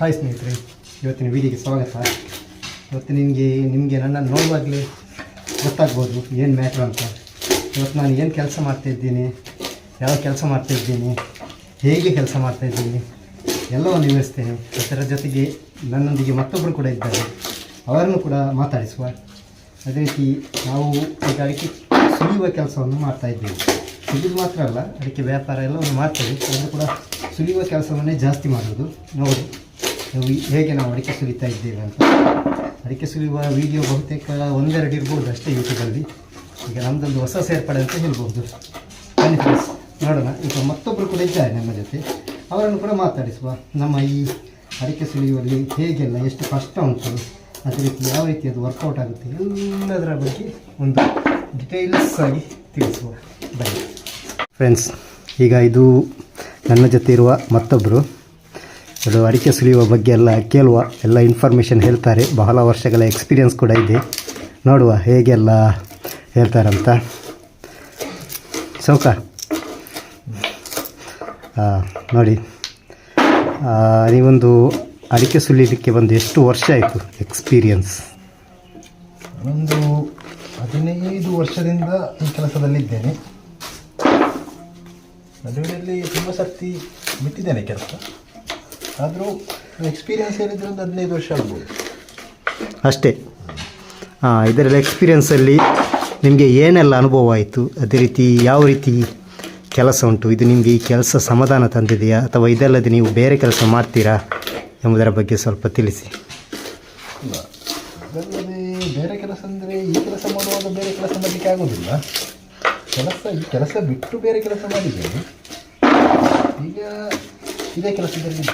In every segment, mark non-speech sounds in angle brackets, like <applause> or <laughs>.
Hi ಸ್ನೇಹಿತರೆ ಇವತ್ತಿನ ವಿಡಿಯೋಗೆ ಸ್ವಾಗತ. ಇವತ್ತು ನಿಮಗೆ ನಿಮಗೆ ನನ್ನನ್ನು ನೋಡುವಾಗಲೇ ಗೊತ್ತಾಗ್ಬೋದು ಏನು ಮ್ಯಾಟ್ರ್ ಅಂತ. ಇವತ್ತು ನಾನು ಏನು ಕೆಲಸ ಮಾಡ್ತಾಯಿದ್ದೀನಿ ಯಾವ ಕೆಲಸ ಮಾಡ್ತಾಯಿದ್ದೀನಿ ಹೇಗೆ ಕೆಲಸ ಮಾಡ್ತಾಯಿದ್ದೀನಿ ಎಲ್ಲವನ್ನು ವಿವರಿಸ್ತೇನೆ. ಅದರ ಜೊತೆಗೆ ನನ್ನೊಂದಿಗೆ ಮತ್ತೊಬ್ಬರು ಕೂಡ ಇದ್ದಾರೆ. ಅವರನ್ನು ಕೂಡ ಮಾತಾಡಿಸುವ ಅದೇ ರೀತಿ ನಾವು ಈಗ ಅಡಿಕೆ ಸುಲಿಯುವ ಕೆಲಸವನ್ನು ಮಾಡ್ತಾ ಇದ್ದೇವೆ. ಸುಲಿದು ಮಾತ್ರ ಅಲ್ಲ, ಅಡಿಕೆ ವ್ಯಾಪಾರ ಎಲ್ಲವನ್ನು ಮಾಡ್ತೇವೆ. ಅದನ್ನು ಕೂಡ ಸುಲಿಯುವ ಕೆಲಸವನ್ನೇ ಜಾಸ್ತಿ ಮಾಡೋದು. ನೋಡಿ ಹೇಗೆ ನಾವು ಅಡಿಕೆ ಸುಲಿತಾ ಇದ್ದೇವೆ ಅಂತ. ಅಡಿಕೆ ಸುಲಿಯುವ ವಿಡಿಯೋ ಬಹುತೇಕ ಒಂದೆರಡು ಇರ್ಬೋದು ಅಷ್ಟೇ ಯೂಟ್ಯೂಬಲ್ಲಿ ಈಗ ನಮ್ಮದೊಂದು ಹೊಸ ಸೇರ್ಪಡೆ ಅಂತ ಹೇಳ್ಬೋದು. ಬನ್ನಿ ಫ್ರೆಂಡ್ಸ್ ನೋಡೋಣ. ಈಗ ಮತ್ತೊಬ್ಬರು ಕೂಡ ಇದ್ದಾರೆ ನಮ್ಮ ಜೊತೆ. ಅವರನ್ನು ಕೂಡ ಮಾತಾಡಿಸುವ ನಮ್ಮ ಈ ಅಡಿಕೆ ಸುಲಿಯುವಲ್ಲಿ ಹೇಗೆಲ್ಲ ಎಷ್ಟು ಕಷ್ಟ ಉಂಟು, ಅದೇ ರೀತಿ ಯಾವ ರೀತಿ ಅದು ವರ್ಕೌಟ್ ಆಗುತ್ತೆ, ಎಲ್ಲದರ ಬಗ್ಗೆ ಒಂದು ಡಿಟೇಲ್ಸ್ ಆಗಿ ತಿಳಿಸುವ. ಬನ್ನಿ. ಫ್ರೆಂಡ್ಸ್ ಈಗ ಇದು ನನ್ನ ಜೊತೆ ಇರುವ ಮತ್ತೊಬ್ಬರು ಅದು ಅಡಿಕೆ ಸುಲಿಯುವ ಬಗ್ಗೆ ಎಲ್ಲ ಕೇಳುವ ಎಲ್ಲ ಇನ್ಫಾರ್ಮೇಷನ್ ಹೇಳ್ತಾರೆ. ಬಹಳ ವರ್ಷಗಳ ಎಕ್ಸ್ಪೀರಿಯನ್ಸ್ ಕೂಡ ಇದೆ. ನೋಡುವ ಹೇಗೆಲ್ಲ ಹೇಳ್ತಾರಂತ. ಸೌಕ ನೋಡಿ. ನೀವೊಂದು ಅಡಿಕೆ ಸುಲಿಲಿಕ್ಕೆ ಬಂದು ಎಷ್ಟು ವರ್ಷ ಆಯಿತು ಎಕ್ಸ್ಪೀರಿಯನ್ಸ್ ಒಂದು ಹದಿನೈದು ವರ್ಷದಿಂದ ಈ ಕೆಲಸದಲ್ಲಿದ್ದೇನೆ. ನಡುವಿನಲ್ಲಿ ತುಂಬ ಸರ್ತಿ ಬಿಟ್ಟಿದ್ದೇನೆ ಕೆಲಸ. ಆದರೂ ಎಕ್ಸ್ಪೀರಿಯನ್ಸ್ ಹೇಳಿದ್ರೆ ಒಂದು ಹದಿನೈದು ವರ್ಷ ಆಗ್ಬೋದು. ಅಷ್ಟೇ. ಹಾಂ ಇದರಲ್ಲಿ ಎಕ್ಸ್ಪೀರಿಯನ್ಸಲ್ಲಿ ನಿಮಗೆ ಏನೆಲ್ಲ ಅನುಭವ ಆಯಿತು? ಅದೇ ರೀತಿ ಯಾವ ರೀತಿ ಕೆಲಸ ಉಂಟು? ಇದು ನಿಮಗೆ ಈ ಕೆಲಸ ಸಮಾಧಾನ ತಂದಿದೆಯಾ? ಅಥವಾ ಇದಲ್ಲದೆ ನೀವು ಬೇರೆ ಕೆಲಸ ಮಾಡ್ತೀರಾ ಎಂಬುದರ ಬಗ್ಗೆ ಸ್ವಲ್ಪ ತಿಳಿಸಿ. ಅದಲ್ಲದೆ ಬೇರೆ ಕೆಲಸ ಅಂದರೆ ಈ ಕೆಲಸ ಮಾಡುವಾಗ ಬೇರೆ ಕೆಲಸ ಮಾಡಲಿಕ್ಕೆ ಆಗೋದಿಲ್ಲ. ಕೆಲಸ ಈ ಕೆಲಸ ಬಿಟ್ಟು ಬೇರೆ ಕೆಲಸ ಮಾಡಿದ್ದೇನೆ. ಈಗ ಇದೇ ಕೆಲಸದಲ್ಲಿ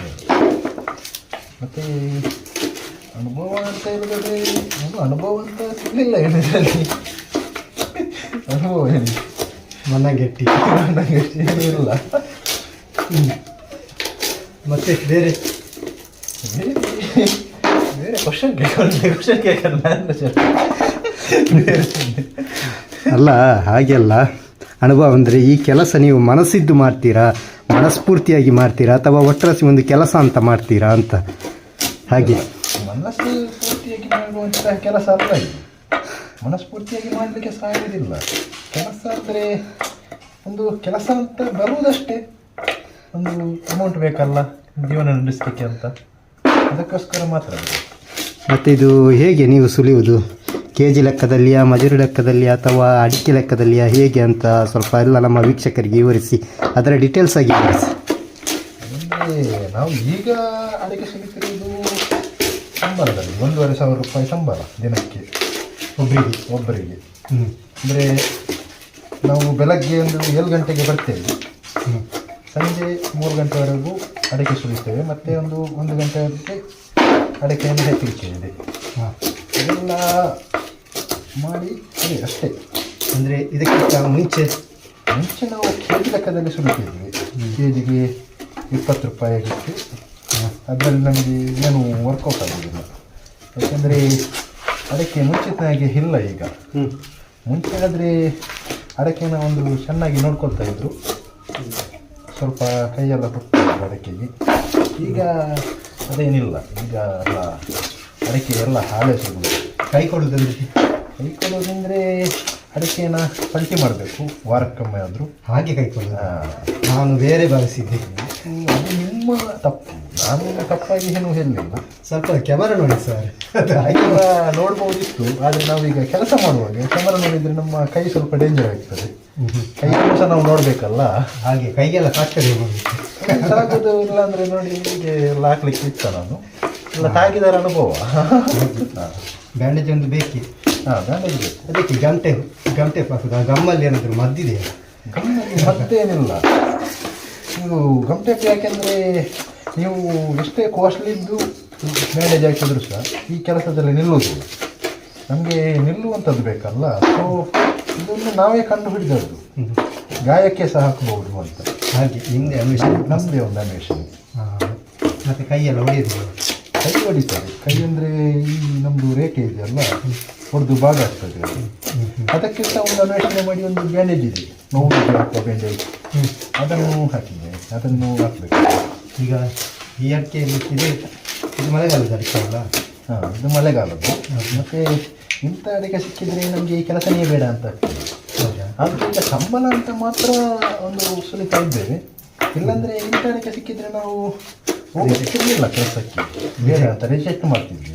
ಮತ್ತು ಅನುಭವ ಅಂತ ಇರೋದಾದ್ರೆ ಒಂದು ಅನುಭವ ಅಂತ ಸಿಗಲಿಲ್ಲ ಏನಿದ್ರಲ್ಲಿ. ಅನುಭವ ಏನು ಮನಗೆಟ್ಟಿ. ನನಗೆ ಗಟ್ಟಿ ಮತ್ತು ಬೇರೆ? ಬೇರೆ ಕ್ವಶನ್ ಕೇಳ್ಕೊಂಡೆ ಕ್ವಶನ್ ಬೇರೆ ಅಲ್ಲ ಹಾಗೆಲ್ಲ ಅನುಭವ ಅಂದರೆ ಈ ಕೆಲಸ ನೀವು ಮನಸ್ಸಿದ್ದು ಮಾಡ್ತೀರಾ? ಮನಸ್ಫೂರ್ತಿಯಾಗಿ ಮಾಡ್ತೀರಾ ಅಥವಾ ಒಟ್ಟರಸಿ ಒಂದು ಕೆಲಸ ಅಂತ ಮಾಡ್ತೀರಾ ಅಂತ? ಹಾಗೆ. ಮನಸ್ಸು ಪೂರ್ತಿಯಾಗಿ ಮಾಡುವಂತಹ ಕೆಲಸ ಅಲ್ಲ ಇದು ಮನಸ್ಫೂರ್ತಿಯಾಗಿ ಮಾಡಲಿಕ್ಕೆ ಸಾಧ್ಯವಿಲ್ಲ. ಕೆಲಸ ಅಂದರೆ ಒಂದು ಕೆಲಸ ಅಂತ ಬರುವುದಷ್ಟೇ. ಒಂದು ಅಮೌಂಟ್ ಬೇಕಲ್ಲ ಜೀವನ ನಡೆಸಲಿಕ್ಕೆ ಅಂತ. ಅದಕ್ಕೋಸ್ಕರ ಮಾತ್ರ ಮತ್ತೆ ಮತ್ತು ಇದು ಹೇಗೆ ನೀವು ಸುಲಿಯುವುದು? ಕೆ ಜಿ ಲೆಕ್ಕದಲ್ಲಿಯಾ ಮಜೂರಿ ಲೆಕ್ಕದಲ್ಲಿಯಾ ಅಥವಾ ಅಡಿಕೆ ಲೆಕ್ಕದಲ್ಲಿಯಾ ಹೇಗೆ ಅಂತ ಸ್ವಲ್ಪ ಎಲ್ಲ ನಮ್ಮ ವೀಕ್ಷಕರಿಗೆ ವಿವರಿಸಿ ಅದರ ಡೀಟೇಲ್ಸ್ ಆಗಿ ವಿವರಿಸಿ. ಅಂದರೆ ನಾವು ಈಗ ಅಡಿಕೆ ಸಿಗುತ್ತಿರುವುದು ಸಂಬಳದಲ್ಲಿ ಒಂದೂವರೆ ಸಾವಿರ ರೂಪಾಯಿ ಸಂಬಳ ದಿನಕ್ಕೆ ಒಬ್ಬರಿಗೆ ಒಬ್ಬರಿಗೆ. ಹ್ಞೂ ಅಂದರೆ ನಾವು ಬೆಳಗ್ಗೆ ಒಂದು ಏಳು ಗಂಟೆಗೆ ಬರ್ತೇವೆ. ಹ್ಞೂ ಸಂಜೆ ಮೂರು ಗಂಟೆವರೆಗೂ ಅಡಿಕೆ ಸುಲಿತೇವೆ ಮತ್ತು ಒಂದು ಒಂದು ಗಂಟೆವರೆಗೆ ಅಡಿಕೆಯನ್ನು ಹೆಕ್ಕಲಿಕ್ಕೆ ಇದೆ ಹಾಂ. ಇದೆಲ್ಲ ಮಾಡಿ ಅದೇ ಅಷ್ಟೇ. ಅಂದರೆ ಇದಕ್ಕಿಂತ ಮುಂಚೆ ಮುಂಚೆ ನಾವು ಕೆ ಜಿ ಲೆಕ್ಕದಲ್ಲಿ ಸುಡುತ್ತಿದ್ವಿ ಕೆ ಜಿಗೆ ಇಪ್ಪತ್ತು ರೂಪಾಯಿ ಆಗಿತ್ತು ಅದರಲ್ಲಿ ನಮಗೆ ಏನು ವರ್ಕೌಟ್ ಆಗೋದಿಲ್ಲ. ಯಾಕೆಂದರೆ ಅದಕ್ಕೆ ಮುಂಚಿತನಾಗಿ ಇಲ್ಲ ಈಗ. ಹ್ಞೂ ಮುಂಚೆ ಆದರೆ ಅಡಕೆನ ಒಂದು ಚೆನ್ನಾಗಿ ನೋಡ್ಕೊಳ್ತಾ ಇದ್ದರು ಸ್ವಲ್ಪ ಕೈಯೆಲ್ಲ ಕೊಡ್ತಿದ್ರು ಅಡಕೆಗೆ. ಈಗ ಅದೇನಿಲ್ಲ. ಈಗ ಎಲ್ಲ ಅಡಿಕೆ ಎಲ್ಲ ಹಾಳೆ ಸಿಗುತ್ತೆ ಕೈ ಕೊಡೋದಂದ್ರೆ? ಕೈ ಕೊಡೋದಂದರೆ ಅಡಿಕೆನ ಪಲ್ಟಿ ಮಾಡಬೇಕು. ವಾರಕ್ಕೊಮ್ಮೆ ಆದರೂ. ಹಾಗೆ ಕೈ ಕೊಡೋದು ನಾನು ಬೇರೆ ಭಾವಿಸಿದ್ದೆ. ಅದು ನಿಮ್ಮ ತಪ್ಪು. ನಾನು ತಪ್ಪಾಗಿ ಏನು ಹೇಳಲಿಲ್ಲ. ಸ್ವಲ್ಪ ಕ್ಯಾಮರಾ ನೋಡಿ ಸರ್ ಕ್ಯಾಮರಾ ನೋಡ್ಬೋದಿತ್ತು ಆದರೆ ನಾವೀಗ ಕೆಲಸ ಮಾಡುವಾಗ ಕ್ಯಾಮರಾ ನೋಡಿದರೆ ನಮ್ಮ ಕೈ ಸ್ವಲ್ಪ ಡೇಂಜರ್ ಆಗ್ತದೆ. ಕೈಯನ್ನು ಸಹ ನಾವು ನೋಡಬೇಕಲ್ಲ? ಹಾಗೆ ಕೈಗೆಲ್ಲ ಸಾಕ್ತದೆ ಸಾಕೋದು ಇಲ್ಲ ಅಂದರೆ ನೋಡಿ ಹೀಗೆ ಎಲ್ಲ ಹಾಕ್ಲಿಕ್ಕೆ ಇತ್ತ ನಾನು. ಎಲ್ಲ ತಾಗಿದಾರ ಅನುಭವ. ಬ್ಯಾಂಡೇಜ್ ಒಂದು ಬೇಕಿ ಹಾಂ ಬೇಕು ಅದಕ್ಕೆ ಗಂಟೆ ಗಂಟೆ ಪಾಸದ ಗಮ್ಮಲ್ಲಿ ಏನಾದರೂ ಮದ್ದಿದೆ? ಗಮ್ಮಲ್ಲಿ ಮತ್ತೇನಿಲ್ಲ ನೀವು ಗಮಟೆಪ್ ಯಾಕೆಂದರೆ ನೀವು ಎಷ್ಟೇ ಕಾಸ್ಟ್ಲಿದ್ದು ಮ್ಯಾನೇಜ್ ಹಾಕಿದ್ರು ಸಹ ಈ ಕೆಲಸದಲ್ಲಿ ನಿಲ್ಲುವುದಿಲ್ಲ ನಮಗೆ ನಿಲ್ಲುವಂಥದ್ದು ಬೇಕಲ್ಲ. ಸೊ ಇದನ್ನು ನಾವೇ ಕಂಡು ಹಿಡಿದದ್ದು. ಗಾಯಕ್ಕೆ ಸಹ ಹಾಕಬಹುದು ಅಂತ. ಹಾಗೆ ಹಿಂದೆ ಅನ್ವೇಷಣೆ ನಮ್ಮದೇ ಒಂದು ಅನ್ವೇಷಣೆ ಮತ್ತು ಕೈಯೆಲ್ಲ ಹೊಡೆಯೋದು ಕೈ ಹೊಡಿತಾರೆ ಕೈ ಅಂದರೆ ಈ ನಮ್ಮದು ರೇಖೆ ಇದೆಯಲ್ಲ ಹೊಡೆದು ಭಾಗ ಆಗ್ತದೆ ಅದು. ಅದಕ್ಕಿಂತ ಒಂದು ಅನ್ವೇಷಣೆ ಮಾಡಿ ಒಂದು ಬ್ಯಾಂಡೇಜ್ ಇದೆ. ನೋವು ಹಾಕುವ ಬ್ಯಾಂಡೇಜ್ ಅದನ್ನು ಹಾಕಿದೆ ಅದನ್ನು ಹಾಕಬೇಕು. ಈಗ ಈ ಅಡಿಕೆ ಇದೆ ಇದು ಮಳೆಗಾಲದ ಅಡಿಕೆ ಅಲ್ಲ? ಹಾಂ ಇದು ಮಳೆಗಾಲದ್ದು. ಮತ್ತು ಇಂಥ ಅಡಿಕೆ ಸಿಕ್ಕಿದರೆ ನಮಗೆ ಈ ಕೆಲಸನೇ ಬೇಡ ಅಂತ ಆದ್ದರಿಂದ ಸಂಬಳ ಅಂತ ಮಾತ್ರ ಒಂದು ಸುಲಿತಾ ಇದ್ದೇವೆ. ಇಲ್ಲಾಂದರೆ ಇಂಥ ಅಡಿಕೆ ಸಿಕ್ಕಿದರೆ ನಾವು ಹೋಗ್ತಿರ್ಲಿಲ್ಲ ಕೆಲಸಕ್ಕೆ ಬೇರೆ ಅಂತ ರಿಜೆಕ್ಟ್ ಮಾಡ್ತಿದ್ವಿ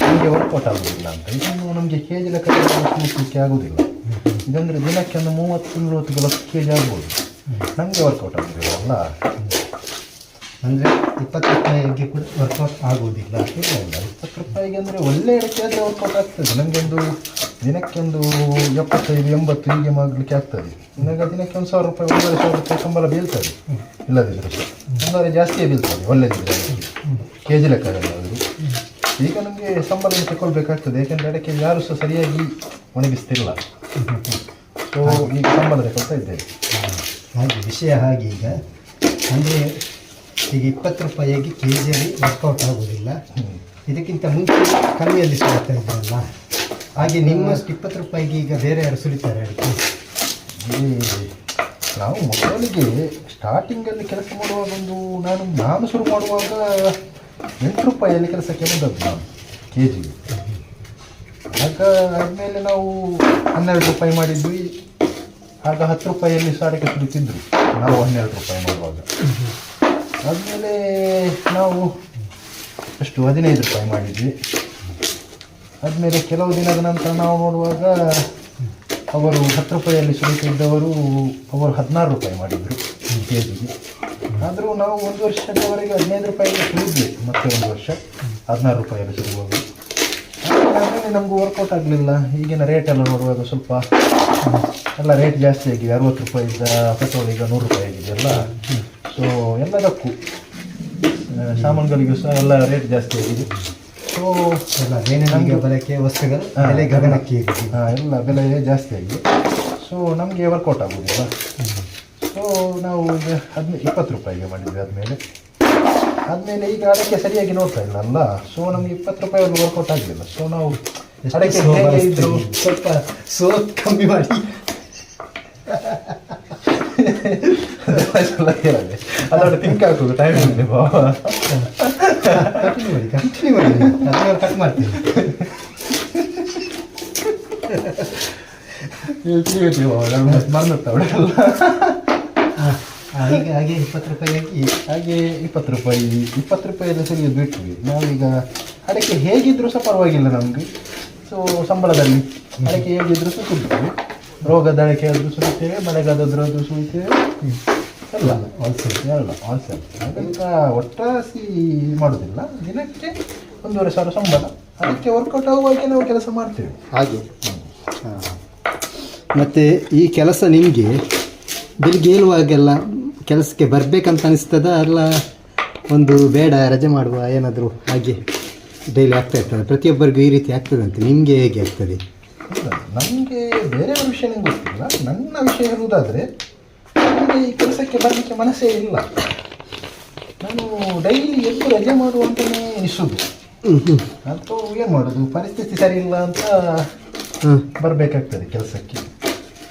ನಮಗೆ ವರ್ಕೌಟ್ ಆಗೋದಿಲ್ಲ ಅಂತ ಇದನ್ನು ನಮಗೆ ಕೆ ಜಿ ಲೆಕ್ಕ ಕೂಸಲಿಕ್ಕೆ ಆಗೋದಿಲ್ಲ ಇದಂದರೆ ದಿನಕ್ಕೆ ಒಂದು ಮೂವತ್ತು ನಲವತ್ತು ಕೆ ಜಿ ಆಗ್ಬೋದು ನಮಗೆ ವರ್ಕೌಟ್ ಆಗೋದಿಲ್ಲ ಅಲ್ಲ ಅಂದರೆ ಇಪ್ಪತ್ತು ರೂಪಾಯಿಗೆ ಕೂಡ ವರ್ಕೌಟ್ ಆಗೋದಿಲ್ಲ ಇಲ್ಲ ಇಪ್ಪತ್ತು ರೂಪಾಯಿಗೆ ಅಂದರೆ ಒಳ್ಳೆ ಅಡಿಕೆ ಆದರೆ ವರ್ಕೌಟ್ ಆಗ್ತದೆ. ನನಗೊಂದು ದಿನಕ್ಕೊಂದು ಎಪ್ಪತ್ತೈದು, ಎಂಬತ್ತು ಹೀಗೆ ಮಾಡಲಿಕ್ಕೆ ಆಗ್ತದೆ. ನನಗೆ ದಿನಕ್ಕೆ ಒಂದು ಸಾವಿರ ರೂಪಾಯಿ, ಒಂದೂವರೆ ಸಾವಿರ ರೂಪಾಯಿ ಸಂಬಳ ಬೀಳ್ತದೆ. ಇಲ್ಲದಿದ್ದರೆ ಒಂದೂವರೆ ಜಾಸ್ತಿಯೇ ಬೀಳ್ತದೆ ಒಳ್ಳೆಯದಿದ್ದರೆ ಕೆ ಜಿ ಲೆಕ್ಕದಲ್ಲಾದರೂ ಈಗ ನಮಗೆ ಸಂಬಳ ತಗೊಳ್ಬೇಕಾಗ್ತದೆ. ಏಕೆಂದರೆ ಅಡಿಕೆ ಯಾರು ಸಹ ಸರಿಯಾಗಿ ಒಣಗಿಸ್ತಿಲ್ಲ. ಸೊ ಈಗ ಸಂಬಳ ತಗೊಳ್ತಾ ಇದ್ದೇವೆ. ಹಾಗೆ ವಿಷಯ ಹಾಗೆ ಈಗ. ಅಂದರೆ ಈಗ ಇಪ್ಪತ್ತು ರೂಪಾಯಿಗೆ ಕೆ ಜಿಯಲ್ಲಿ ವರ್ಕೌಟ್ ಆಗೋದಿಲ್ಲ. ಇದಕ್ಕಿಂತ ಮುಂಚೆ ಕಮ್ಮಿಯಲ್ಲಿ ಸುಲಿತಾ ಇದ್ರಲ್ಲ? ಹಾಗೆ ನಿಮ್ಮಷ್ಟು ಇಪ್ಪತ್ತು ರೂಪಾಯಿಗೆ ಈಗ ಬೇರೆ ಯಾರು ಸುರಿತಾರೆ ಅಡಿಕೆ ನಾವು ಮೊದಲಿಗೆ ಸ್ಟಾರ್ಟಿಂಗಲ್ಲಿ ಕೆಲಸ ಮಾಡುವಾಗ ಒಂದು ನಾನು ನಾನು ಶುರು ಮಾಡುವಾಗ ಎಂಟು ರೂಪಾಯಿಯಲ್ಲಿ ಕೆಲಸಕ್ಕೆ ಬಂದದ್ದು ನಾನು ಕೆ ಜಿಗೆ ಆಗ ಆದಮೇಲೆ ನಾವು ಹನ್ನೆರಡು ರೂಪಾಯಿ ಮಾಡಿದ್ವಿ. ಆಗ ಹತ್ತು ರೂಪಾಯಿಯಲ್ಲಿ ಸಾರಿಗೆ ಸುರಿತಿದ್ರು. ನಾವು ಹನ್ನೆರಡು ರೂಪಾಯಿ ಮಾಡುವಾಗ. ಆದಮೇಲೆ ನಾವು ಅಷ್ಟು ಹದಿನೈದು ರೂಪಾಯಿ ಮಾಡಿದ್ವಿ. ಆದಮೇಲೆ ಕೆಲವು ದಿನದ ನಂತರ ನಾವು ನೋಡುವಾಗ ಅವರು ಹತ್ತು ರೂಪಾಯಿಯಲ್ಲಿ ಸುರಿತಿದ್ದವರು ಅವರು ಹದಿನಾರು ರೂಪಾಯಿ ಮಾಡಿದರು ಕೆ ಜಿಗೆ ಆದರೂ ನಾವು ಒಂದು ವರ್ಷದವರೆಗೆ ಹದಿನೈದು ರೂಪಾಯಿಗೆ ಸುರಿದ್ವಿ, ಮತ್ತೆ ಒಂದು ವರ್ಷ ಹದಿನಾರು ರೂಪಾಯಿಯಲ್ಲಿ ಸುರುವಾಗ ಆಮೇಲೆ ನಮಗೂ ವರ್ಕೌಟ್ ಆಗಲಿಲ್ಲ. ಈಗಿನ ರೇಟ್ ಎಲ್ಲ ನೋಡುವಾಗ ಸ್ವಲ್ಪ, ಎಲ್ಲ ರೇಟ್ ಜಾಸ್ತಿ ಆಗಿದೆ. ಅರುವತ್ತು ಇದ್ದ ಪೆಟ್ರೋಲ್ ಈಗ ನೂರು ರೂಪಾಯಿ ಆಗಿದೆ ಆಗಿದೆಯಲ್ಲ ಸೊ ಎಲ್ಲದಕ್ಕೂ ಸಾಮಾನುಗಳಿಗೂ ಸಹ ಎಲ್ಲ ರೇಟ್ ಜಾಸ್ತಿ ಆಗಿದೆ. ಸೊ ಎಲ್ಲ ನಮಗೆ ಬಳಕೆ ವಸ್ತುಗಳು. ಬೆಲೆ ಗಗನಕ್ಕೆ ಹಾಂ ಎಲ್ಲ ಬೆಲೆ ಜಾಸ್ತಿ ಆಗಿದೆ. ಸೊ ನಮಗೆ ವರ್ಕೌಟ್ ಆಗೋದಿಲ್ಲ ಸೊ ನಾವು ಈಗ ಹದಿನೈ ಇಪ್ಪತ್ತು ರೂಪಾಯಿಗೆ ಮಾಡಿದ್ವಿ ಆದಮೇಲೆ. ಆದಮೇಲೆ ಈಗ ಅದಕ್ಕೆ ಸರಿಯಾಗಿ ನೋಡ್ತಾ ಇಲ್ಲ ಅಲ್ಲ ಸೊ ನಮಗೆ ಇಪ್ಪತ್ತು ರೂಪಾಯಿ ವರ್ಕೌಟ್ ಆಗಲಿಲ್ಲ. ಸೊ ನಾವು ಅಡಕೆ ಇದ್ರು ಸ್ವಲ್ಪ ಸೋ ಕಮ್ಮಿ ಮಾಡಿ. <laughs> ಅದೊಂದು ತಿಂಕ್ ಹಾಕೋದು ಟೈಮ್ ಇದೆ ಕಂಟಿನ್ಯೂ ಮಾಡಿ ಕಂಟಿನ್ಯೂ ಮಾಡಿ. ಅದನ್ನ ಕಟ್ ಮಾಡ್ತೀನಿ. ಮರ್ನುತ್ತ ಹಾ, ಹಾ, ಈಗ ಹಾಗೆ ಇಪ್ಪತ್ತು ರೂಪಾಯಿ ಹಾಗೆ ಇಪ್ಪತ್ತು ರೂಪಾಯಿ ಇಪ್ಪತ್ತು ರೂಪಾಯಿಯಲ್ಲಿ ಸುಲಿಯೋದು ಬಿಟ್ವಿ. ನಾವೀಗ ಅದಕ್ಕೆ ಹೇಗಿದ್ರೂ ಸಹ ಪರವಾಗಿಲ್ಲ ನಮಗೆ. ಸೊ ಸಂಬಳದಲ್ಲಿ ಅದಕ್ಕೆ ಹೇಗಿದ್ರೂ ಸಹ ಸುಲಿತೇವೆ ರೋಗದ ಅಡಕೆ ಆದರೂ ಸುಲಿತೇವೆ ಆದರೂ ಸುಲಿತೇವೆ ಎಲ್ಲ ಹೋಲ್ಸೇಲ್ ಎಲ್ಲ ಆಲ್ಸೇಲ್ ಹಾಗಂತ ಒಟ್ಟಾಸಿ ಮಾಡೋದಿಲ್ಲ. ದಿನಕ್ಕೆ ಒಂದೂವರೆ ಸಾವಿರ ಸಂಬಳ. ಅದಕ್ಕೆ ವರ್ಕೌಟ್ ಆಗುವಾಗೆ ನಾವು ಕೆಲಸ ಮಾಡ್ತೇವೆ. ಹಾಗೆ. ಮತ್ತು ಈ ಕೆಲಸ ನಿಮಗೆ ಬೆಳಿಗ್ಗೆ ಏಳುವಾಗೆಲ್ಲ ಕೆಲಸಕ್ಕೆ ಬರಬೇಕಂತ ಅನಿಸ್ತದ ಅಲ್ಲ ಒಂದು ಬೇಡ ರಜೆ ಮಾಡುವ ಏನಾದರೂ ಹಾಗೆ ಡೈಲಿ ಆಗ್ತಾ ಇರ್ತದೆ? ಪ್ರತಿಯೊಬ್ಬರಿಗೂ ಈ ರೀತಿ ಆಗ್ತದಂತೆ. ನಿಮಗೆ ಹೇಗೆ ಆಗ್ತದೆ? ನನಗೆ ಬೇರೆಯವ್ರ ವಿಷಯ ನಿಮ್ಗೆ ಗೊತ್ತಿಲ್ಲ. ನನ್ನ ವಿಷಯ ಹೇಳುವುದಾದರೆ ನನಗೆ ಈ ಕೆಲಸಕ್ಕೆ ಬರಲಿಕ್ಕೆ ಮನಸ್ಸೇ ಇಲ್ಲ. ನಾನು ಡೈಲಿ ಎಷ್ಟು ರಜೆ ಮಾಡುವಂತಲೇ ಹ್ಞೂ ಅಥವಾ ಏನು ಮಾಡೋದು? ಪರಿಸ್ಥಿತಿ ಸರಿ ಇಲ್ಲ ಅಂತ ಬರಬೇಕಾಗ್ತದೆ ಕೆಲಸಕ್ಕೆ.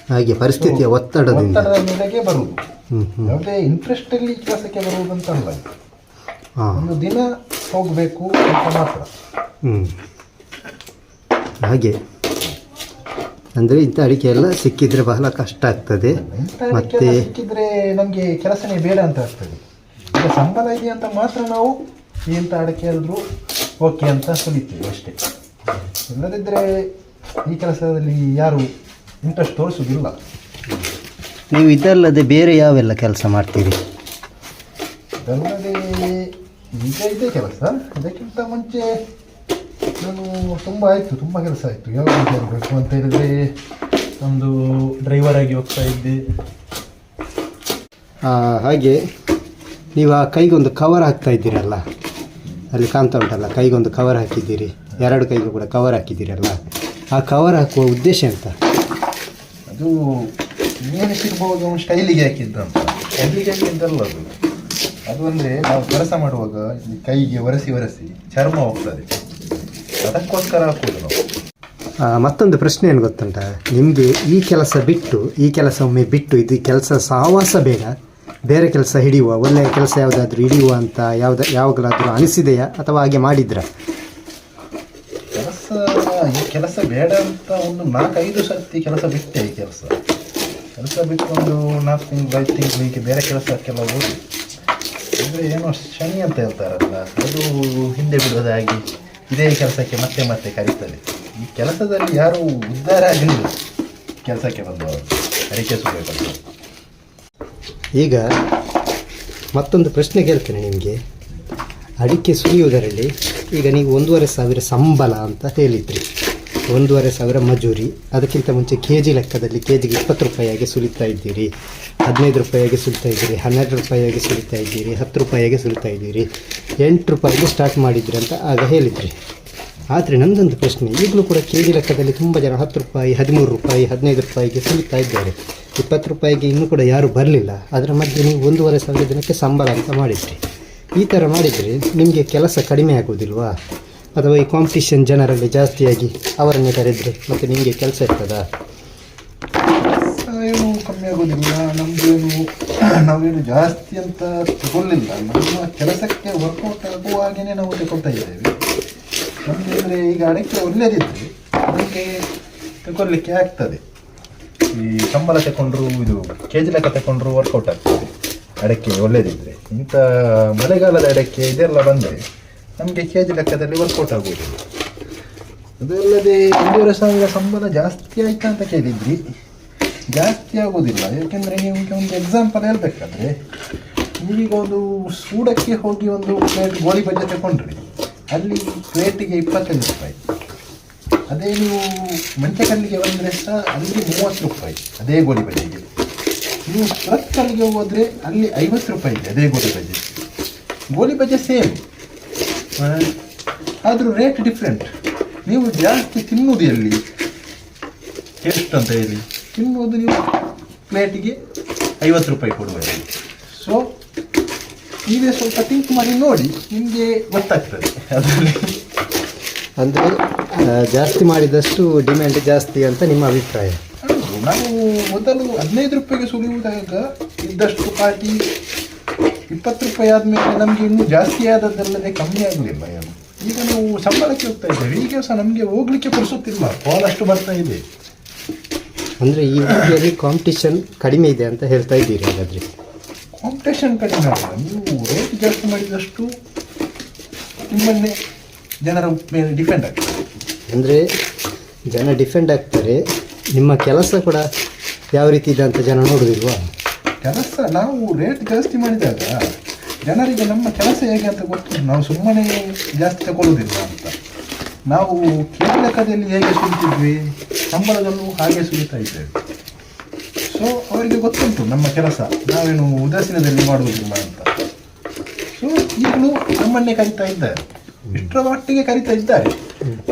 ಹಾಗೆ ಪರಿಸ್ಥಿತಿಯ ಒತ್ತಡದಿಂದ. ಒತ್ತಡದ ಮೇಲೆಗೆ ಬರುವುದು. ಯಾವುದೇ ಇಂಟ್ರೆಸ್ಟಲ್ಲಿ ಕೆಲಸಕ್ಕೆ ಅಂತ ಅಲ್ಲ ಒಂದು ದಿನ ಹೋಗಬೇಕು ಅಂತ ಮಾತ್ರ. ಹ್ಞೂ ಹಾಗೆ. ಅಂದರೆ ಇಂಥ ಅಡಿಕೆ ಎಲ್ಲ ಸಿಕ್ಕಿದ್ರೆ ಬಹಳ ಕಷ್ಟ ಆಗ್ತದೆ. ಮತ್ತೆ ಸಿಕ್ಕಿದ್ರೆ ನಮ್ಗೆ ಕೆಲಸನೇ ಬೇಡ ಅಂತ ಆಗ್ತದೆ. ಈಗ ಸಂಬಳ ಇದೆ ಅಂತ ಮಾತ್ರ ನಾವು ಇಂಥ ಅಡಿಕೆ ಎಲ್ಲರೂ ಓಕೆ ಅಂತ ಸುಲಿತೇವೆ ಅಷ್ಟೇ. ಇಲ್ಲದಿದ್ದರೆ ಈ ಕೆಲಸದಲ್ಲಿ ಯಾರು ಇಂಟ್ರೆಸ್ಟ್ ತೋರಿಸೋದಿಲ್ಲ ನೀವು ಇದಲ್ಲದೆ ಬೇರೆ ಯಾವೆಲ್ಲ ಕೆಲಸ ಮಾಡ್ತೀರಿ? ಇದಲ್ಲದೆ ಈಗ ಇದೆ ಕೆಲಸ. ಇದಕ್ಕಿಂತ ಮುಂಚೆ ನಾನು ತುಂಬ ಆಯಿತು ತುಂಬ ಕೆಲಸ ಆಯಿತು. ಯಾವಾಗ ಆಗಬೇಕು ಅಂತ ಹೇಳಿದ್ರೆ ಒಂದು ಡ್ರೈವರ್ ಆಗಿ ಹೋಗ್ತಾ ಇದ್ದೆ. ಹಾಗೆ ನೀವು ಆ ಕೈಗೊಂದು ಕವರ್ ಹಾಕ್ತಾ ಇದ್ದೀರಲ್ಲ? ಅಲ್ಲಿ ಕಾಣ್ತಾ ಉಂಟಲ್ಲ ಕೈಗೊಂದು ಕವರ್ ಹಾಕಿದ್ದೀರಿ. ಎರಡು ಕೈಗೂ ಕೂಡ ಕವರ್ ಹಾಕಿದ್ದೀರಲ್ಲ. ಆ ಕವರ್ ಹಾಕುವ ಉದ್ದೇಶ ಎಂತ? ಅದು ಏನು ಅವನು ಸ್ಟೈಲಿಗೆ ಹಾಕಿದ್ದ ಅಂತ. ಸ್ಟೈಲಿಗೆ ಹಾಕಿದ್ದಲ್ಲ ಅದು. ಅದು ಅಂದರೆ ನಾವು ಕೆಲಸ ಮಾಡುವಾಗ ಈ ಕೈಗೆ ಒರೆಸಿ ಒರೆಸಿ ಚರ್ಮ ಹೋಗ್ತದೆ. ಅದಕ್ಕೋಸ್ಕರ ಹಾಕೋದು ನಾವು ಆ, ಮತ್ತೊಂದು ಪ್ರಶ್ನೆ ಏನು ಗೊತ್ತುಂಟ? ನಿಮಗೆ ಈ ಕೆಲಸ ಬಿಟ್ಟು ಈ ಕೆಲಸ ಒಮ್ಮೆ ಬಿಟ್ಟು ಇದು ಕೆಲಸ ಸಹವಾಸ ಬೇಡ. ಬೇರೆ ಕೆಲಸ ಹಿಡಿಯುವ ಒಳ್ಳೆಯ ಕೆಲಸ ಯಾವುದಾದ್ರೂ ಹಿಡಿಯುವ ಅಂತ ಯಾವ್ದು ಯಾವಾಗಲಾದರೂ ಅನಿಸಿದೆಯಾ? ಅಥವಾ ಹಾಗೆ ಮಾಡಿದ್ರ? ಕೆಲಸ ಈ ಕೆಲಸ ಬೇಡ ಅಂತ ಒಂದು ನಾಲ್ಕೈದು ಸರ್ತಿ ಕೆಲಸ ಬಿಟ್ಟೆ ಈ ಕೆಲಸ. ಕೆಲಸ ಬಿಟ್ಟು ಒಂದು ನಾಲ್ಕು ತಿಂಗಳು ಐದು ತಿಂಗಳು ಹೀಗೆ ಬೇರೆ ಕೆಲಸಕ್ಕೆಲ್ಲ ಹೋಗಿ. ಅಂದರೆ ಏನೋ ಶನಿ ಅಂತ ಹೇಳ್ತಾರಲ್ಲ ಅದು ಹಿಂದೆ ಬಿಡೋದಾಗಿ ಇದೇ ಕೆಲಸಕ್ಕೆ ಮತ್ತೆ ಮತ್ತೆ ಕರೀತಾರೆ ಈ ಕೆಲಸದಲ್ಲಿ ಯಾರೂ ಉದ್ಧಾರ ಆಗಲಿಲ್ಲ. ಕೆಲಸಕ್ಕೆ ಬಂದವರು. ಅಡಿಕೆ ಸುಬೇಕಂತ ಈಗ ಮತ್ತೊಂದು ಪ್ರಶ್ನೆ ಕೇಳ್ತೇನೆ ನಿಮಗೆ. ಅಡಿಕೆ ಸುರಿಯುವುದರಲ್ಲಿ ಈಗ ನೀವು ಒಂದೂವರೆ ಸಾವಿರ ಸಂಬಳ ಅಂತ ಹೇಳಿದ್ರಿ. ಒಂದೂವರೆ ಸಾವಿರ ಮಜೂರಿ. ಅದಕ್ಕಿಂತ ಮುಂಚೆ ಕೆ ಜಿ ಲೆಕ್ಕದಲ್ಲಿ ಕೆ ಜಿಗೆ ಇಪ್ಪತ್ತು ರೂಪಾಯಿಯಾಗಿ ಸುಲಿತಾ ಇದ್ದೀರಿ. ಹದಿನೈದು ರೂಪಾಯಿಯಾಗಿ ಸುಲಿತಾ ಇದ್ದೀರಿ. ಹನ್ನೆರಡು ರೂಪಾಯಿಯಾಗಿ ಸುಲಿತಾ ಇದ್ದೀರಿ. ಹತ್ತು ರೂಪಾಯಿಯಾಗಿ ಸುಲಿತಾ ಇದ್ದೀರಿ. ಎಂಟು ರೂಪಾಯಿಗೆ ಸ್ಟಾರ್ಟ್ ಮಾಡಿದ್ರಿ ಅಂತ ಆಗ ಹೇಳಿದ್ರಿ. ಆದರೆ ನಂದೊಂದು ಪ್ರಶ್ನೆ, ಈಗಲೂ ಕೂಡ ಕೆ ಜಿ ಲೆಕ್ಕದಲ್ಲಿ ತುಂಬ ಜನ ಹತ್ತು ರೂಪಾಯಿ, ಹದಿಮೂರು ರೂಪಾಯಿ, ಹದಿನೈದು ರೂಪಾಯಿಗೆ ಸುಲಿತಾ ಇದ್ದಾರೆ. ಇಪ್ಪತ್ತು ರೂಪಾಯಿಗೆ ಇನ್ನೂ ಕೂಡ ಯಾರೂ ಬರಲಿಲ್ಲ. ಅದರ ಮಧ್ಯೆ ನೀವು ಒಂದೂವರೆ ಸಾವಿರ ದಿನಕ್ಕೆ ಸಂಬಳ ಅಂತ ಮಾಡಿದ್ರಿ. ಈ ಥರ ಮಾಡಿದರೆ ನಿಮಗೆ ಕೆಲಸ ಕಡಿಮೆ ಆಗೋದಿಲ್ವಾ ಅಥವಾ ಈ ಕಾಂಪಿಟಿಷನ್ ಜನರಲ್ಲಿ ಜಾಸ್ತಿಯಾಗಿ ಅವರನ್ನೇ ಕರೆದರೆ ಮತ್ತು ನಿಮಗೆ ಕೆಲಸ ಇರ್ತದಾ? ಏನು ಕಮ್ಮಿ ಆಗೋದಿಲ್ಲ. ನಮಗೇನು, ನಾವೇನು ಜಾಸ್ತಿ ಅಂತ ತಗೊಳ್ಳಿಲ್ಲ. ನಮ್ಮ ಕೆಲಸಕ್ಕೆ ವರ್ಕೌಟ್ ಆಗುವ ಹಾಗೆಯೇ ನಾವು ತಗೊಳ್ತಾ ಇದ್ದೇವೆ. ನಮಗೆ ಅಂದರೆ ಈಗ ಅಡಿಕೆ ಒಳ್ಳೆದಿದ್ರೆ ಅದಕ್ಕೆ ತಗೊಳ್ಳಿಕ್ಕೆ ಆಗ್ತದೆ. ಈ ಸಂಬಳ ತಗೊಂಡ್ರು ಇದು ಕೆ ಜಿ ಲೆಕ್ಕ ತಗೊಂಡ್ರು ವರ್ಕೌಟ್ ಆಗ್ತದೆ. ಅಡಕೆ ಒಳ್ಳೆಯದಿದ್ದರೆ ಇಂಥ ಮಳೆಗಾಲದ ಅಡಿಕೆ ಇದೆಲ್ಲ ಬಂದರೆ ನಮಗೆ ಕೆ ಜಿ ಲೆಕ್ಕದಲ್ಲಿ ವರ್ಕೌಟ್ ಆಗುವುದಿಲ್ಲ ಅದಲ್ಲದೆ ಒಂದೂವರೆ ಸಾವಿರ ಸಂಬಳ ಜಾಸ್ತಿ ಆಯ್ತಾ ಅಂತ ಕೇಳಿದ್ರಿ. ಜಾಸ್ತಿ ಆಗೋದಿಲ್ಲ ಯಾಕೆಂದರೆ ನಿಮಗೆ ಒಂದು ಎಕ್ಸಾಂಪಲ್ ಹೇಳಬೇಕಾದ್ರೆ ನೀವೀಗ ಒಂದು ಸೂಡಕ್ಕೆ ಹೋಗಿ ಒಂದು ಪ್ಲೇಟ್ ಗೋಳಿ ಬಜ್ಜೆ ತಗೊಂಡ್ರಿ ಅಲ್ಲಿ ಪ್ಲೇಟಿಗೆ ಇಪ್ಪತ್ತೈದು ರೂಪಾಯಿ. ಅದೇ ನೀವು ಮಂಚಕಲ್ಲಿಗೆ ಬಂದರೆ ಸಹ ಅಲ್ಲಿ ಮೂವತ್ತು ರೂಪಾಯಿ ಅದೇ ಗೋಳಿ ಬಜ್ಜೆಗೆ. ನೀವು ಟ್ರಕ್ಕಲ್ಲಿಗೆ ಹೋದರೆ ಅಲ್ಲಿ ಐವತ್ತು ರೂಪಾಯಿ ಇದೆ ಅದೇ ಗೋಳಿ ಬಜ್ಜೆ ಗೋಳಿ ಬಜ್ಜೆ ಸೇಮ್. ಆದರೂ ರೇಟ್ ಡಿಫ್ರೆಂಟ್ ನೀವು ಜಾಸ್ತಿ ತಿನ್ನುವುದು ಎಲ್ಲಿ? ಎಷ್ಟು ಅಂತ ಹೇಳಿ. ತಿನ್ನುವುದು ನೀವು ಪ್ಲೇಟಿಗೆ ಐವತ್ತು ರೂಪಾಯಿ ಕೊಡುವಲ್ಲಿ ಸೊ ನೀವೇ ಸ್ವಲ್ಪ ಥಿಂಕ್ ಮಾಡಿ ನೋಡಿ ನಿಮಗೆ ಗೊತ್ತಾಗ್ತದೆ. ಅದರಲ್ಲಿ ಅಂದರೆ ಜಾಸ್ತಿ ಮಾಡಿದಷ್ಟು ಡಿಮ್ಯಾಂಡ್ ಜಾಸ್ತಿ ಅಂತ ನಿಮ್ಮ ಅಭಿಪ್ರಾಯ. ನಾವು ಮೊದಲು ಹದಿನೈದು ರೂಪಾಯಿಗೆ ಸುಲಿಯುವುದಾಗ ಇದ್ದಷ್ಟು ಪಾಟಿ ಇಪ್ಪತ್ತು ರೂಪಾಯಿ ಆದಮೇಲೆ ನಮಗೆ ಇನ್ನೂ ಜಾಸ್ತಿ ಆದದ್ದಲ್ಲದೆ ಕಮ್ಮಿ ಆಗಲಿಲ್ಲ ಏನು? ಈಗ ನಾವು ಸಂಬಳಕ್ಕೆ ಹೋಗ್ತಾ ಇದ್ದೇವೆ. ಈಗ ಸಹ ನಮಗೆ ಹೋಗ್ಲಿಕ್ಕೆ ಪುರುಸುತ್ತಿಲ್ಲ. ಕಾಲ್ ಅಷ್ಟು ಬರ್ತಾ ಇದೆ. ಅಂದರೆ ಈ ರೀತಿಯಲ್ಲಿ ಕಾಂಪಿಟೇಷನ್ ಕಡಿಮೆ ಇದೆ ಅಂತ ಹೇಳ್ತಾ ಇದ್ದೀರಿ ಹಾಗಾದರೆ. ಕಾಂಪಿಟೇಷನ್ ಕಡಿಮೆ ಆಗಲ್ಲ ನೀವು ರೇಟ್ ಜಾಸ್ತಿ ಮಾಡಿದಷ್ಟು ನಿಮ್ಮನ್ನೇ ಜನರ ಮೇಲೆ ಡಿಪೆಂಡ್ ಆಗ್ತದೆ. ಅಂದರೆ ಜನ ಡಿಫೆಂಡ್ ಆಗ್ತಾರೆ. ನಿಮ್ಮ ಕೆಲಸ ಕೂಡ ಯಾವ ರೀತಿ ಇದೆ ಅಂತ ಜನ ನೋಡೋದಿಲ್ವಾ? ಕೆಲಸ ನಾವು ರೇಟ್ ಜಾಸ್ತಿ ಮಾಡಿದಾಗ ಜನರಿಗೆ ನಮ್ಮ ಕೆಲಸ ಹೇಗೆ ಅಂತ ಗೊತ್ತು. ನಾವು ಸುಮ್ಮನೆ ಜಾಸ್ತಿ ತಗೊಳ್ಳೋದಿಲ್ಲ ಅಂತ. ನಾವು ಕೇಳಿ ಲೆಕ್ಕದಲ್ಲಿ ಹೇಗೆ ಸುರಿತಿದ್ವಿ ಸಂಬಳದಲ್ಲೂ ಹಾಗೆ ಸುರಿತಾ ಇದ್ದೇವೆ. ಸೊ ಅವರಿಗೆ ಗೊತ್ತುಂಟು ನಮ್ಮ ಕೆಲಸ. ನಾವೇನು ಉದಾಸೀನದಲ್ಲಿ ಮಾಡುವುದಿಲ್ಲ ಅಂತ. ಸೊ ಈಗಲೂ ನಮ್ಮನ್ನೇ ಕರಿತಾ ಇದ್ದಾರೆ. ಇಷ್ಟರ ಮಟ್ಟಿಗೆ ಕರಿತಾ ಇದ್ದಾರೆ.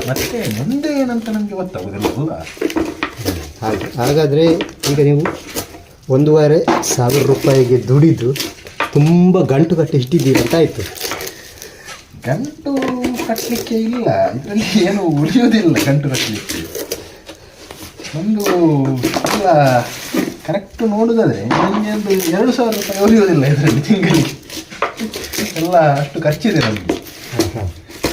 ಮತ್ತೆ ಮುಂದೆ ಏನಂತ ನಮಗೆ ಗೊತ್ತಾಗುವುದಿಲ್ಲ ಹಾಗೆ. ಹಾಗಾದರೆ ಈಗ ನೀವು ಒಂದೂವರೆ ಸಾವಿರ ರೂಪಾಯಿಗೆ ದುಡಿದು ತುಂಬ ಗಂಟು ಕಟ್ಟಿ ಇಟ್ಟಿದ್ದೀರಿ ಅಂತ ಆಯಿತು. ಗಂಟು ಕಟ್ಟಲಿಕ್ಕೆ ಇಲ್ಲ. ಇದರಲ್ಲಿ ಏನು ಉಳಿಯೋದಿಲ್ಲ ಗಂಟು ಕಟ್ಟಲಿಕ್ಕೆ ಒಂದು ಎಲ್ಲ ಕರೆಕ್ಟ್ ನೋಡೋದಾದ್ರೆ ನಿಮಗೆ ಒಂದು ಎರಡು ಸಾವಿರ ರೂಪಾಯಿ ಉಳಿಯೋದಿಲ್ಲ ಇದರಲ್ಲಿ ತಿಂಗಳಿಗೆ. ಎಲ್ಲ ಅಷ್ಟು ಖರ್ಚಿದೆ ನಮಗೆ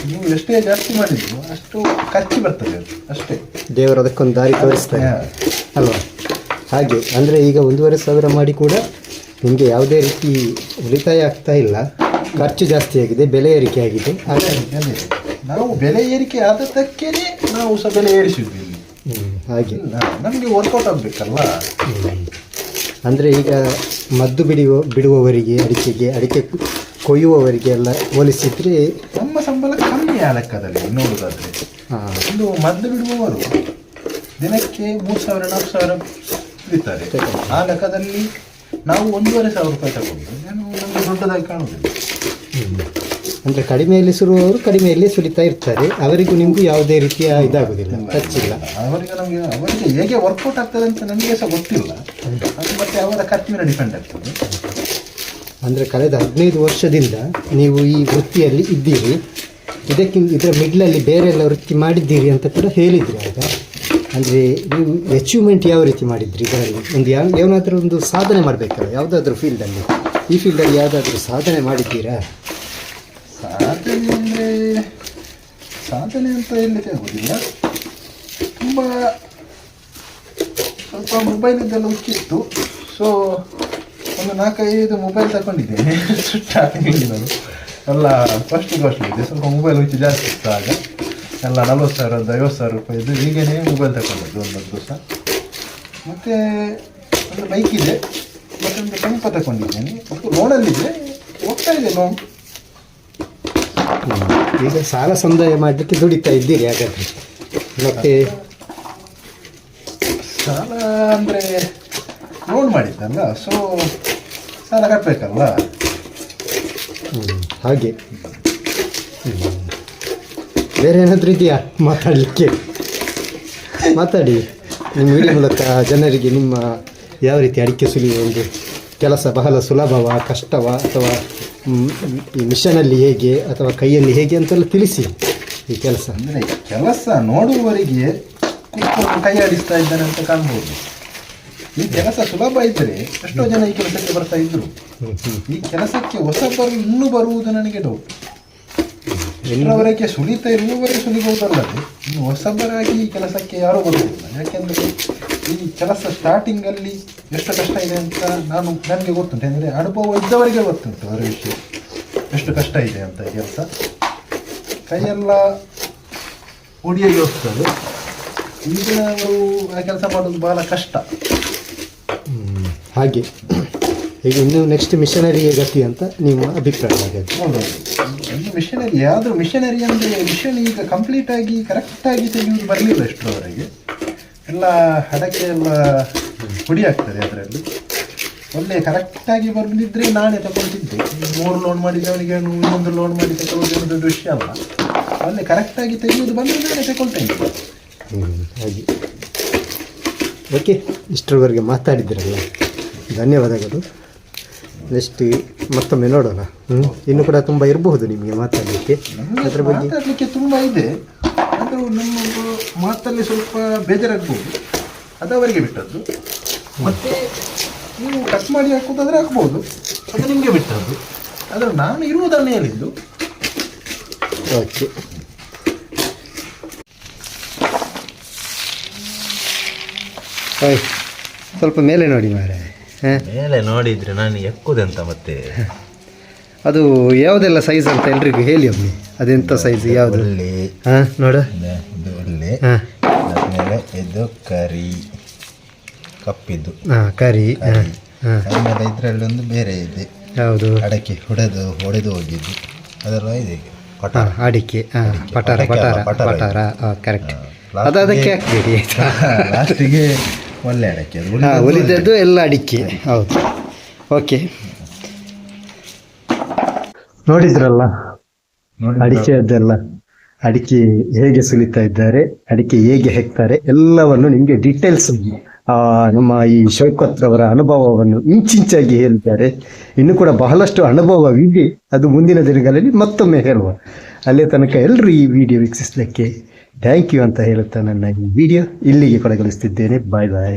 ನೀವು ಎಷ್ಟೇ ಜಾಸ್ತಿ ಮಾಡಿದ್ರು ಅಷ್ಟು ಖರ್ಚು ಬರ್ತದೆ ಅದು ಅಷ್ಟೇ. ದೇವರು ಅದಕ್ಕೊಂದು ದಾರಿ ತೋರಿಸ್ತಾರೆ. ಅಲ್ವಾ? ಹಾಗೆ ಅಂದರೆ ಈಗ ಒಂದೂವರೆ ಸಾವಿರ ಮಾಡಿ ಕೂಡ ನಿಮಗೆ ಯಾವುದೇ ರೀತಿ ಉಳಿತಾಯ ಆಗ್ತಾ ಇಲ್ಲ. ಖರ್ಚು ಜಾಸ್ತಿ ಆಗಿದೆ ಬೆಲೆ ಏರಿಕೆ ಆಗಿದೆ. ನಾವು ಬೆಲೆ ಏರಿಕೆ ಆದದ್ದಕ್ಕೇನೆ ನಾವು ಸಹ ಬೆಲೆ ಏರಿಸಿದ್ವಿ ಹಾಗೆ. ನಮಗೆ ವರ್ಕೌಟ್ ಆಗಬೇಕಲ್ಲ. ಅಂದರೆ ಈಗ ಮದ್ದು ಬಿಡುವ ಬಿಡುವವರಿಗೆ ಅಡಿಕೆಗೆ ಅಡಿಕೆ ಕೊಯ್ಯುವವರಿಗೆ ಎಲ್ಲ ಹೋಲಿಸಿದರೆ ನಮ್ಮ ಸಂಬಳ ಕಮ್ಮಿ ಆ ಲೆಕ್ಕದಲ್ಲಿ ನೋಡೋದಾದ್ರೆ. ಹಾಂ. ಒಂದು ಮದ್ದು ಬಿಡುವವರು ದಿನಕ್ಕೆ ಮೂರು ಸಾವಿರ ನಾಲ್ಕು ಸಾವಿರ ಬಿಡ್ತಾರೆ ಆ ಲೆಕ್ಕದಲ್ಲಿ ನಾವು ಒಂದೂವರೆ ಸಾವಿರ ರೂಪಾಯಿ ತಗೊಂಡು ಏನು ನಮಗೆ ದೊಡ್ಡದಾಗಿ ಕಾಣುವುದಿಲ್ಲ. ಅಂದರೆ ಕಡಿಮೆಯಲ್ಲಿ ಸುರುವವರು ಕಡಿಮೆಯಲ್ಲಿ ಸುಲಿತಾ ಇರ್ತಾರೆ. ಅವರಿಗೂ ನಿಮಗೂ ಯಾವುದೇ ರೀತಿಯ ಇದಾಗೋದಿಲ್ಲ ಖರ್ಚಿಲ್ಲ. ಅವರಿಗೆ ನಮಗೆ ಅವರಿಗೆ ಹೇಗೆ ವರ್ಕೌಟ್ ಆಗ್ತದೆ ಅಂತ ನನಗೆ ಸಹ ಗೊತ್ತಿಲ್ಲ. ಅದು ಮತ್ತೆ ಅವರ ಖರ್ಚಿನ ಡಿಪೆಂಡ್ ಆಗ್ತದೆ. ಅಂದರೆ ಕಳೆದ ಹದಿನೈದು ವರ್ಷದಿಂದ ನೀವು ಈ ವೃತ್ತಿಯಲ್ಲಿ ಇದ್ದೀರಿ. ಇದಕ್ಕಿಂತ ಇದರ ಮಿಡ್ಲಲ್ಲಿ ಬೇರೆಲ್ಲ ವೃತ್ತಿ ಮಾಡಿದ್ದೀರಿ ಅಂತ ಕೂಡ ಹೇಳಿದ್ರಿ ಆಗ. ಅಂದರೆ ನೀವು ಅಚೀವ್ಮೆಂಟ್ ಯಾವ ರೀತಿ ಮಾಡಿದ್ರಿ ಇದರಲ್ಲಿ? ಒಂದು ಯಾವ ಏನಾದರೂ ಒಂದು ಸಾಧನೆ ಮಾಡಬೇಕಲ್ಲ ಯಾವುದಾದ್ರೂ ಫೀಲ್ಡಲ್ಲಿ ಈ ಫೀಲ್ಡಲ್ಲಿ ಯಾವುದಾದ್ರೂ ಸಾಧನೆ ಮಾಡಿದ್ದೀರಾ? ಸಾಧನೆ ಅಂದರೆ ಸಾಧನೆ ಅಂತ ಹೇಳಲಿಕ್ಕೆ ಆಗೋದಿಲ್ಲ. ತುಂಬ ಸ್ವಲ್ಪ ಮೊಬೈಲಿದ್ದೆಲ್ಲ ಹುಚ್ಚಿತ್ತು. ಸೊ ಒಂದು ನಾಲ್ಕೈದು ಮೊಬೈಲ್ ತಗೊಂಡಿದ್ದೇನೆ <laughs> ಸುಟ್ಟ ಎಲ್ಲ ಫಸ್ಟ್ ಫಸ್ಟ್ ಇದೆ. ಸ್ವಲ್ಪ ಮೊಬೈಲ್ ಹುಚ್ಚು ಜಾಸ್ತಿ ಇತ್ತು ಆಗ. ಎಲ್ಲ ನಲ್ವತ್ತು ಸಾವಿರದ ಐವತ್ತು ಸಾವಿರ ರೂಪಾಯಿದು ಹೀಗೇನೆ ಮೊಬೈಲ್ ತಗೊಂಡದ್ದು ಒಂದೊಂದು ದಿವಸ. ಮತ್ತು ಒಂದು ಬೈಕ್ ಇದೆ ಮತ್ತೊಂದು ಟೆಂಪ ತಗೊಂಡಿದ್ದೇನೆ. ಮತ್ತು ಲೋನಲ್ಲಿದೆ ಹೋಗ್ತಾ ಇದೆ ಲೋನ್ ಹ್ಮ್. ಈಗ ಸಾಲ ಸಂದಾಯ ಮಾಡಲಿಕ್ಕೆ ದುಡಿತಾ ಇದ್ದೀರಿ ಹಾಗಾದರೆ. ಮತ್ತೆ? ಸಾಲ ಅಂದರೆ ಲೋನ್ ಮಾಡಿದ್ದಲ್ಲ ಸೊ ಸಾಲ ಕಟ್ಟಬೇಕಲ್ಲ ಹಾಗೆ. ಹ್ಮ್. ಬೇರೆ ಏನಾದರೂ ಇದೆಯಾ? ಮಾತಾಡಲಿಕ್ಕೆ. ಮಾತಾಡಿ. ನಿಮ್ಮ ವಿಡಿಯೋ ಮೂಲಕ ಜನರಿಗೆ ನಿಮ್ಮ ಯಾವ ರೀತಿ ಅಡಿಕೆ ಸುಲಿಯುವ ಒಂದು ಕೆಲಸ ಬಹಳ ಸುಲಭವಾ ಕಷ್ಟವಾ ಅಥವಾ ಈ ಮಿಷನಲ್ಲಿ ಹೇಗೆ ಅಥವಾ ಕೈಯಲ್ಲಿ ಹೇಗೆ ಅಂತೆಲ್ಲ ತಿಳಿಸಿ ಈ ಕೆಲಸ. ಅಂದರೆ ಕೆಲಸ ನೋಡುವವರಿಗೆ ಕುತ್ಕೊಂಡು ಕೈ ಆಡಿಸ್ತಾ ಇದ್ದಾನೆ ಅಂತ ಕಾಣ್ಬೋದು. ಈ ಕೆಲಸ ಸುಲಭ ಇದ್ದರೆ ಎಷ್ಟೋ ಜನ ಈ ಕೆಲಸಕ್ಕೆ ಬರ್ತಾ ಇದ್ರು. ಈ ಕೆಲಸಕ್ಕೆ ಹೊಸಬರು ಇನ್ನೂ ಬರುವುದು ನನಗೆ ಡೌಟ್ ಇಷ್ಟರವರೆಗೆ ಸುಲಿತ ಇರುವವರೇ ಸುಲಿಬಹುದಲ್ಲದೆ ಇನ್ನು ಹೊಸಬರಾಗಿ ಈ ಕೆಲಸಕ್ಕೆ ಯಾರೂ ಬರುವುದಿಲ್ಲ ಯಾಕೆಂದರೆ ಈ ಕೆಲಸ ಸ್ಟಾರ್ಟಿಂಗಲ್ಲಿ ಎಷ್ಟು ಕಷ್ಟ ಇದೆ ಅಂತ ನಾನು ನನಗೆ ಗೊತ್ತುಂಟು. ಅಂದರೆ ಅನುಭವ ಇದ್ದವರಿಗೆ ಗೊತ್ತುಂಟು ಅದರ ವಿಷಯ. ಎಷ್ಟು ಕಷ್ಟ ಇದೆ ಅಂತ ಕೆಲಸ. ಕೈಯೆಲ್ಲ ಒಡಿಯಾಗಿ ಹೋಗ್ತದೆ. ಈಗ ಆ ಕೆಲಸ ಮಾಡೋದು ಬಹಳ ಕಷ್ಟ. ಹಾಗೆ. ಈಗ ಇನ್ನು ನೆಕ್ಸ್ಟ್ ಮಿಷನರಿಗೆ ಗತಿ ಅಂತ ನಿಮ್ಮ ಅಭಿಪ್ರಾಯ ಆಗಿದೆ ಹೌದೌದು ಒಂದು ಮಿಷನರಿ ಆದರೂ ಮಿಷನರಿ ಅಂದರೆ ಮಿಷನ್ ಈಗ ಕಂಪ್ಲೀಟ್ ಆಗಿ ಕರೆಕ್ಟಾಗಿ ತೆಗೆಯುವುದು ಬರಲಿಲ್ಲ ಎಷ್ಟರವರೆಗೆ ಎಲ್ಲ ಹಡಕೆ ಎಲ್ಲ ಪುಡಿ ಆಗ್ತದೆ ಅದರಲ್ಲಿ. ಒಳ್ಳೆ ಕರೆಕ್ಟಾಗಿ ಬರಲಿದ್ದರೆ ನಾನೇ ತಗೊಳ್ತಿದ್ದೆ. ಮೂರು ಲೋನ್ ಮಾಡಿದವನಿಗೆ ಅವನಿಗೆ ಇನ್ನೊಂದು ಲೋನ್ ಮಾಡಿ ತಗೊಳ್ಳೋದು ಒಂದು ದೊಡ್ಡ ವಿಷಯ ಅಲ್ಲ. ಒಳ್ಳೆ ಕರೆಕ್ಟಾಗಿ ತೆಗೆಯುವುದು ಬಂದರೆ ನಾನೇ ತಗೊಳ್ತಾ ಇದ್ದೆ ಹ್ಮ್, ಹಾಗೆ. ಓಕೆ ಇಷ್ಟರವರೆಗೆ ಮಾತಾಡಿದ್ರಲ್ಲ. ಧನ್ಯವಾದಗಳು. ನೆಕ್ಸ್ಟ್ ಮತ್ತೊಮ್ಮೆ ನೋಡೋಣ. ಹ್ಞೂ ಇನ್ನು ಕೂಡ ತುಂಬ ಇರಬಹುದು ನಿಮಗೆ ಮಾತಾಡಲಿಕ್ಕೆ. ಅದರ ಬಗ್ಗೆ ಮಾತಾಡಲಿಕ್ಕೆ ತುಂಬ ಇದೆ. ಅದು ನಮ್ಮ ಮಾತಲ್ಲಿ ಸ್ವಲ್ಪ ಬೇಜಾರಾಗ್ಬೋದು. ಅದು ಅವರಿಗೆ ಬಿಟ್ಟದ್ದು. ಮತ್ತೆ ನೀವು ಕಟ್ ಮಾಡಿ ಹಾಕೋದಾದ್ರೆ ಹಾಕ್ಬೋದು. ಅದು ನಿಮಗೆ ಬಿಟ್ಟದ್ದು. ಆದರೆ ನಾನು ಇರುವುದನ್ನು ಹೇಳಿದ್ದು ಓಕೆ ಸ್ವಲ್ಪ ಮೇಲೆ ನೋಡಿ ಮಾರೆ ಮೇಲೆ ನೋಡಿದ್ರೆ ನಾನು ಎಕ್ಕುದೆಂತ ಮತ್ತೆ. ಅದು ಯಾವುದೆಲ್ಲ ಸೈಜ್ ಅಂತ ಎಲ್ರಿಗೂ ಹೇಳಿ ಒಮ್ಮೆ. ಅದೆಂಥ ಸೈಜ್ ಯಾವುದು? ಹಾಂ ನೋಡ. ಇದೆ, ಹಾಂ. ಇದು ಕರಿ. ಕಪ್ಪಿದ್ದು. ಹಾಂ ಕರಿ. ಹಾಂ ಹಾಂ. ಆಮೇಲೆ ಇದರಲ್ಲಿ ಒಂದು ಬೇರೆ ಇದೆ. ಯಾವುದು? ಅಡಕೆ ಹೊಡೆದು ಹೊಡೆದು ಹೋಗಿದ್ದು. ಅದೆಲ್ಲ ಇದೆ ಪಟಾರ. ಅಡಿಕೆ. ಹಾಂ ಪಟಾರ ಪಟಾರ ಪಟಾರ. ಕರೆಕ್ಟ್ ಅದು ಅದಕ್ಕೆ ಹಾಕ್ಬೇಡಿ. <laughs> ಲಾಸ್ಟಿಗೆ ಒಳ್ಳೆ ಅಡಿಕೆ ಅದು ಹಾಂ ಉಳಿದದ್ದು ಉಳಿದದ್ದು ಎಲ್ಲ ಅಡಿಕೆ. ಹೌದು. ಓಕೆ. ನೋಡಿದ್ರಲ್ಲ? ನೋಡಿ ಅಡಿಕೆಯದ್ದೆಲ್ಲ ಅಡಿಕೆ ಹೇಗೆ ಸುಲಿತಾ ಇದ್ದಾರೆ ಅಡಿಕೆ ಹೇಗೆ ಹೆಕ್ತಾರೆ ಎಲ್ಲವನ್ನು ನಿಮಗೆ ಡೀಟೇಲ್ಸ್ ನಮ್ಮ ಈ ಶೌಕತ್ ಅವರ ಅನುಭವವನ್ನು ಇಂಚಿಂಚಾಗಿ ಹೇಳಿದ್ದಾರೆ. ಇನ್ನು ಕೂಡ ಬಹಳಷ್ಟು ಅನುಭವವಿದೆ. ಅದು ಮುಂದಿನ ದಿನಗಳಲ್ಲಿ ಮತ್ತೊಮ್ಮೆ ಹೇಳುವ. ಅಲ್ಲೇ ತನಕ ಎಲ್ಲರೂ ಈ ವಿಡಿಯೋ ವೀಕ್ಷಿಸಲಿಕ್ಕೆ ಥ್ಯಾಂಕ್ ಯು ಅಂತ ಹೇಳುತ್ತಾ ನನ್ನ ಈ ವಿಡಿಯೋ ಇಲ್ಲಿಗೆ ಕೊನೆಗೊಳಿಸ್ತಿದ್ದೇನೆ. ಬಾಯ್ ಬಾಯ್